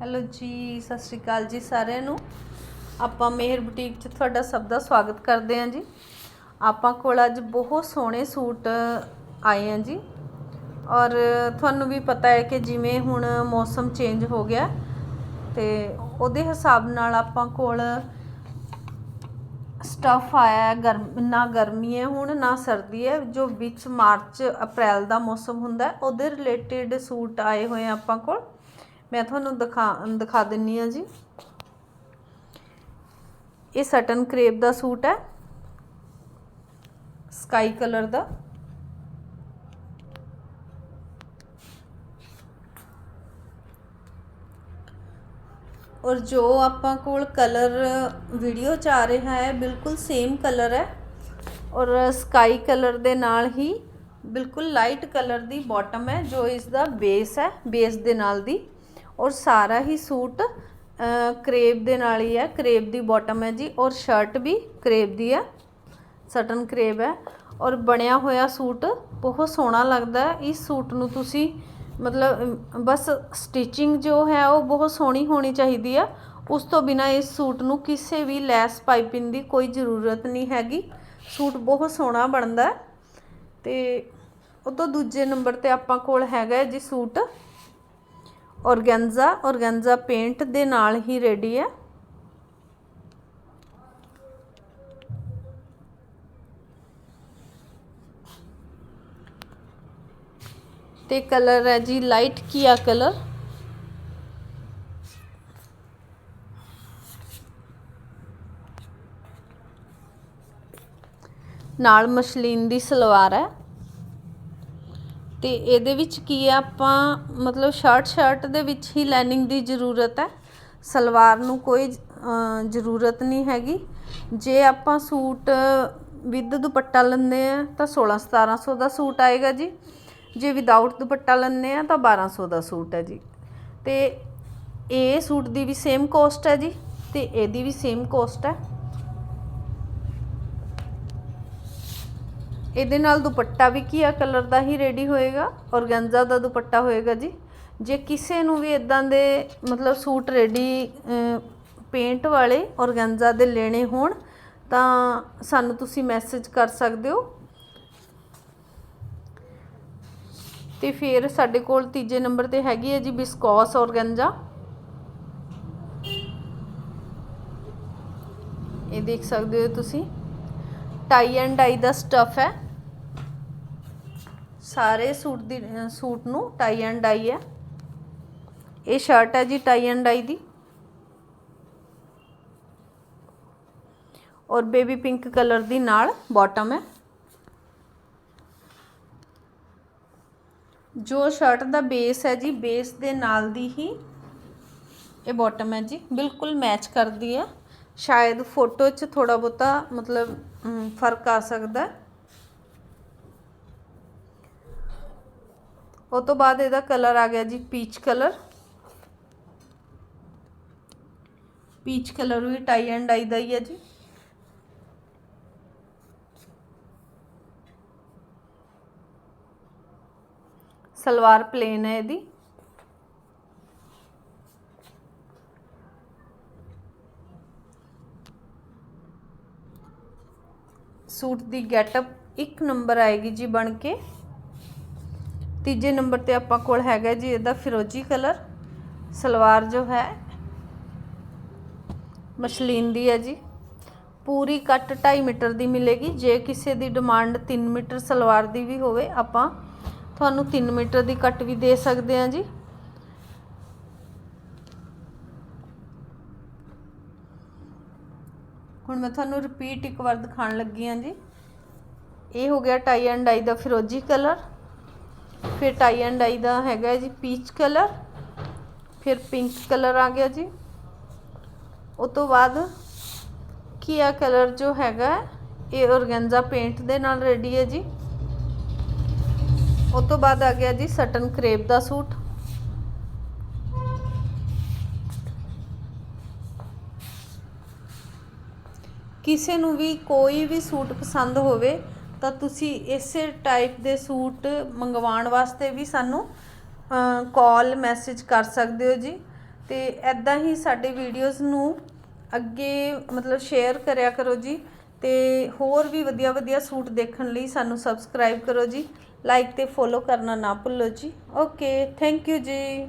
Hello ਜੀ, ਸਤਿ ਸ਼੍ਰੀ ਅਕਾਲ ਜੀ ਸਾਰਿਆਂ ਨੂੰ। ਆਪਾਂ ਮੇਹਰ ਬੁਟੀਕ 'ਚ ਤੁਹਾਡਾ ਸਭ ਦਾ ਸਵਾਗਤ ਕਰਦੇ ਹਾਂ ਜੀ। ਆਪਾਂ ਕੋਲ ਅੱਜ ਬਹੁਤ ਸੋਹਣੇ ਸੂਟ ਆਏ ਆ ਜੀ। ਔਰ ਤੁਹਾਨੂੰ ਵੀ ਪਤਾ ਹੈ ਕਿ ਜਿਵੇਂ ਹੁਣ ਮੌਸਮ ਚੇਂਜ ਹੋ ਗਿਆ, ਤੇ ਉਹਦੇ ਹਿਸਾਬ ਨਾਲ ਆਪਾਂ ਕੋਲ ਸਟਫ ਆਇਆ ਗਰਮ, ਨਾ ਗਰਮੀ ਹੈ ਹੁਣ, ਨਾ ਸਰਦੀ ਹੈ, ਜੋ ਵਿੱਚ ਮਾਰਚ, ਅਪ੍ਰੈਲ ਦਾ ਮੌਸਮ ਹੁੰਦਾ ਉਹਦੇ ਰਿਲੇਟਡ ਸੂਟ ਆਏ ਹੋਏ ਆ ਆਪਾਂ ਕੋਲ। ਮੈਂ ਤੁਹਾਨੂੰ ਦਿਖਾ ਦਿਖਾ ਦਿੰਨੀ ਆ ਜੀ। ਇਹ ਸਟਨ ਕਰੇਪ ਦਾ ਸੂਟ ਹੈ। ਸਕਾਈ ਕਲਰ ਦਾ। ਔਰ ਜੋ ਆਪਾਂ ਕੋਲ ਕਲਰ ਵੀਡੀਓ ਚ ਆ ਰਿਹਾ ਹੈ, ਬਿਲਕੁਲ ਸੇਮ ਕਲਰ ਹੈ। ਔਰ ਸਕਾਈ ਕਲਰ ਦੇ ਨਾਲ ਹੀ ਬਿਲਕੁਲ ਲਾਈਟ ਕਲਰ ਦੀ ਬਾਟਮ ਹੈ, ਜੋ ਇਸ ਦਾ ਬੇਸ ਹੈ ਬੇਸ ਦੇ ਨਾਲ ਦੀ। ਔਰ ਸਾਰਾ ਹੀ ਸੂਟ ਕਰੇਬ ਦੇ ਨਾਲ ਹੀ ਹੈ। ਕਰੇਬ ਦੀ ਬਾਟਮ ਹੈ ਜੀ ਔਰ ਸ਼ਰਟ ਵੀ ਕਰੇਬ ਦੀ ਹੈ। ਸਟਨ ਕਰੇਬ ਹੈ। ਔਰ ਬਣਿਆ ਹੋਇਆ ਸੂਟ ਬਹੁਤ ਸੋਹਣਾ ਲੱਗਦਾ ਹੈ। ਇਸ ਸੂਟ ਨੂੰ ਤੁਸੀਂ ਮਤਲਬ ਬਸ ਸਟਿਚਿੰਗ ਜੋ ਹੈ ਉਹ ਬਹੁਤ ਸੋਹਣੀ ਹੋਣੀ ਚਾਹੀਦੀ ਆ ਉਸ ਤੋਂ ਬਿਨਾ ਇਸ ਸੂਟ ਨੂੰ ਕਿਸੇ ਵੀ ਲੈਸ ਪਾਈਪਿੰਗ ਦੀ ਕੋਈ ਜ਼ਰੂਰਤ ਨਹੀਂ ਹੈਗੀ। ਸੂਟ ਬਹੁਤ ਸੋਹਣਾ ਬਣਦਾ ਹੈ। ਤੇ ਉਹ ਤੋਂ ਦੂਜੇ ਨੰਬਰ ਤੇ ਆਪਾਂ ਕੋਲ ਹੈਗਾ ਹੈ ਜੀ ਸੂਟ। ਔਰਗੈਂਜ਼ਾ ਔਰਗੈਂਜ਼ਾ ਪੇਂਟ ਦੇ ਨਾਲ ਹੀ ਰੈਡੀ ਹੈ। ਤੇ ਕਲਰ ਹੈ ਜੀ ਲਾਈਟ ਕੀਆ ਕਲਰ ਨਾਲ ਮਸ਼ਲੀਨ ਦੀ ਸਲਵਾਰ ਹੈ। ਅਤੇ ਇਹਦੇ ਵਿੱਚ ਕੀ ਹੈ, ਆਪਾਂ ਮਤਲਬ ਸ਼ਰਟ ਸ਼ਰਟ ਦੇ ਵਿੱਚ ਹੀ ਲਾਈਨਿੰਗ ਦੀ ਜ਼ਰੂਰਤ ਹੈ। ਸਲਵਾਰ ਨੂੰ ਕੋਈ ਜ਼ਰੂਰਤ ਨਹੀਂ ਹੈਗੀ। ਜੇ ਆਪਾਂ ਸੂਟ ਵਿਦ ਦੁਪੱਟਾ ਲੈਂਦੇ ਹਾਂ, ਤਾਂ 16 1700 ਦਾ ਸੂਟ ਆਏਗਾ ਜੀ। ਜੇ ਵਿਦਆਊਟ ਦੁਪੱਟਾ ਲੈਂਦੇ ਹਾਂ, ਤਾਂ 1200 ਦਾ ਸੂਟ ਹੈ ਜੀ। ਅਤੇ ਇਹ ਸੂਟ ਦੀ ਵੀ ਸੇਮ ਕੋਸਟ ਹੈ ਜੀ। ਅਤੇ ਇਹਦੀ ਵੀ ਸੇਮ ਕੋਸਟ ਹੈ। ਇਹਦੇ ਨਾਲ ਦੁਪੱਟਾ ਵੀ ਕੀਆ ਕਲਰ ਦਾ ਹੀ ਰੈਡੀ ਹੋਏਗਾ ਔਰਗੈਂਜ਼ਾ ਦਾ ਦੁਪੱਟਾ ਹੋਏਗਾ ਜੀ। ਜੇ ਕਿਸੇ ਨੂੰ ਵੀ ਇਦਾਂ ਦੇ ਮਤਲਬ ਸੂਟ ਰੈਡੀ ਪੇਂਟ ਵਾਲੇ ਔਰਗੈਂਜ਼ਾ ਦੇ ਲੈਣੇ ਹੋਣ, ਤਾਂ ਸਾਨੂੰ ਤੁਸੀਂ ਮੈਸੇਜ ਕਰ ਸਕਦੇ ਹੋ। ਤੇ ਫਿਰ ਸਾਡੇ ਕੋਲ ਤੀਜੇ ਨੰਬਰ ਤੇ ਹੈਗੀ ਹੈ ਜੀ ਬਿਸਕੋਸ ਔਰਗੈਂਜ਼ਾ ਇਹ ਦੇਖ ਸਕਦੇ ਹੋ ਤੁਸੀਂ। ਟਾਈ ਐਂਡ ਡਾਈ ਦਾ ਸਟਫ ਹੈ। ਸਾਰੇ ਸੂਟ ਦੀ ਸੂਟ ਨੂੰ ਟਾਈ ਐਂਡ ਡਾਈ ਹੈ। ਇਹ ਸ਼ਰਟ ਹੈ ਜੀ ਟਾਈ ਐਂਡ ਡਾਈ ਦੀ। ਔਰ ਬੇਬੀ ਪਿੰਕ ਕਲਰ ਦੀ ਨਾਲ ਬਾਟਮ ਹੈ। ਜੋ ਸ਼ਰਟ ਦਾ ਬੇਸ ਹੈ ਜੀ ਬੇਸ ਦੇ ਨਾਲ ਦੀ ਹੀ ਇਹ ਬਾਟਮ ਹੈ ਜੀ। ਬਿਲਕੁਲ ਮੈਚ ਕਰਦੀ ਹੈ। ਸ਼ਾਇਦ ਫੋਟੋ 'ਚ ਥੋੜਾ ਬਹੁਤਾ ਮਤਲਬ ਫ਼ਰਕ ਆ ਸਕਦਾ ਹੈ। ਉਹ ਤੋਂ ਬਾਅਦ ਇਹਦਾ ਕਲਰ ਆ ਗਿਆ ਜੀ ਪੀਚ ਕਲਰ। ਪੀਚ ਕਲਰ ਵੀ ਟਾਈ ਐਂਡ ਡਾਈ ਦਾ ਹੀ ਹੈ ਜੀ। ਸਲਵਾਰ ਪਲੇਨ ਹੈ ਇਹਦੀ। ਸੂਟ ਦੀ ਗੈਟਅਪ ਇੱਕ ਨੰਬਰ ਆਏਗੀ ਜੀ ਬਣ ਕੇ। ਤੀਜੇ ਨੰਬਰ ਤੇ ਆਪਾਂ ਕੋਲ ਹੈਗਾ ਜੀ ਇਹਦਾ ਫਿਰੋਜੀ ਕਲਰ। ਸਲਵਾਰ ਜੋ ਹੈ, ਮਸ਼ਲੀਨ ਦੀ ਹੈ ਜੀ। ਪੂਰੀ ਕੱਟ 2.5 ਮੀਟਰ ਦੀ ਮਿਲੇਗੀ। ਜੇ ਕਿਸੇ ਦੀ ਡਿਮਾਂਡ 3 ਮੀਟਰ ਸਲਵਾਰ ਦੀ ਵੀ ਹੋਵੇ, ਆਪਾਂ ਤੁਹਾਨੂੰ 3 ਮੀਟਰ ਦੀ ਕੱਟ ਵੀ ਦੇ ਸਕਦੇ ਹਾਂ ਜੀ। ਹੁਣ ਮੈਂ ਤੁਹਾਨੂੰ ਰਿਪੀਟ ਇੱਕ ਵਾਰ ਦਿਖਾਉਣ ਲੱਗੀ ਹਾਂ ਜੀ। ਇਹ ਹੋ ਗਿਆ ਟਾਈ ਐਂਡ ਡਾਈ ਦਾ ਫਿਰੋਜੀ ਕਲਰ। ਫਿਰ ਟਾਈ ਐਂਡ ਡਾਈ ਦਾ ਹੈਗਾ ਜੀ ਪੀਚ ਕਲਰ ਫਿਰ ਪਿੰਕ ਕਲਰ ਆ ਗਿਆ ਜੀ। ਉਸ ਤੋਂ ਬਾਅਦ ਕੀਆ ਕਲਰ ਜੋ ਹੈਗਾ ਇਹ ਔਰਗੈਂਜ਼ਾ ਪੇਂਟ ਦੇ ਨਾਲ ਰੈਡੀ ਹੈ ਜੀ। ਉਸ ਤੋਂ ਬਾਅਦ ਆ ਗਿਆ ਜੀ ਸਟਨ ਕਰੇਪ ਦਾ ਸੂਟ। ਕਿਸੇ ਨੂੰ ਵੀ ਕੋਈ ਵੀ ਸੂਟ ਪਸੰਦ ਹੋਵੇ ਤਾਂ ਤੁਸੀਂ ਇਸੇ ਟਾਈਪ ਦੇ ਸੂਟ ਮੰਗਵਾਉਣ ਵਾਸਤੇ ਵੀ ਸਾਨੂੰ ਕਾਲ ਮੈਸੇਜ ਕਰ ਸਕਦੇ ਹੋ ਜੀ। ਤੇ ਐਦਾਂ ਹੀ ਸਾਡੇ ਵੀਡੀਓਜ਼ ਨੂੰ ਅੱਗੇ ਮਤਲਬ ਸ਼ੇਅਰ ਕਰਿਆ ਕਰੋ ਜੀ। ਤੇ ਹੋਰ ਵੀ ਵਧੀਆ ਵਧੀਆ ਸੂਟ ਦੇਖਣ ਲਈ ਸਾਨੂੰ ਸਬਸਕ੍ਰਾਈਬ ਕਰੋ ਜੀ। ਲਾਈਕ ਤੇ ਫੋਲੋ ਕਰਨਾ ਨਾ ਭੁੱਲੋ ਜੀ। ਓਕੇ ਥੈਂਕ ਯੂ ਜੀ।